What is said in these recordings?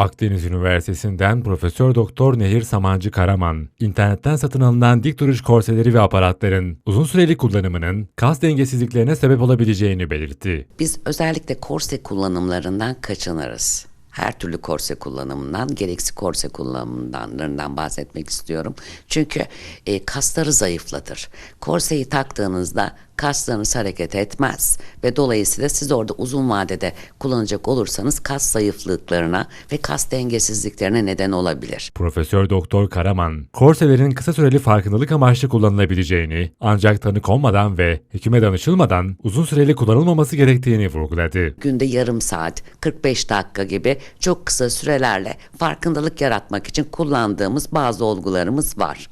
Akdeniz Üniversitesi'nden Profesör Doktor Nehir Samancı Karaman, internetten satın alınan dik duruş korseleri ve aparatların uzun süreli kullanımının kas dengesizliklerine sebep olabileceğini belirtti. Biz özellikle korse kullanımlarından kaçınırız. Her türlü korse kullanımından, gereksiz korse kullanımlarından bahsetmek istiyorum. Çünkü e, kasları zayıflatır. Korseyi taktığınızda kaslarınız hareket etmez ve dolayısıyla siz orada uzun vadede kullanacak olursanız kas zayıflıklarına ve kas dengesizliklerine neden olabilir. Profesör Doktor Karaman, korselerin kısa süreli farkındalık amaçlı kullanılabileceğini, ancak tanı konmadan ve hekime danışılmadan uzun süreli kullanılmaması gerektiğini vurguladı. günde yarım saat, 45 dakika gibi çok kısa sürelerle farkındalık yaratmak için kullandığımız bazı olgularımız var.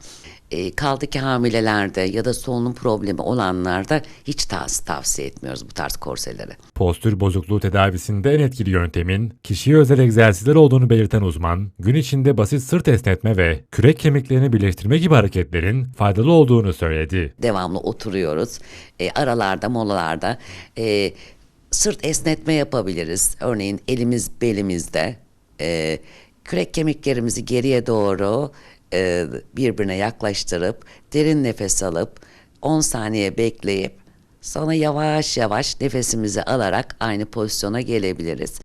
E, kaldı ki hamilelerde ya da solunum problemi olanlarda hiç tavs- tavsiye etmiyoruz bu tarz korseleri. Postür bozukluğu tedavisinde en etkili yöntemin kişiye özel egzersizler olduğunu belirten uzman, gün içinde basit sırt esnetme ve kürek kemiklerini birleştirme gibi hareketlerin faydalı olduğunu söyledi. devamlı oturuyoruz. E, aralarda, molalarda e, sırt esnetme yapabiliriz. Örneğin elimiz belimizde. E, kürek kemiklerimizi geriye doğru e, birbirine yaklaştırıp derin nefes alıp 10 saniye bekleyip sonra yavaş yavaş nefesimizi alarak aynı pozisyona gelebiliriz.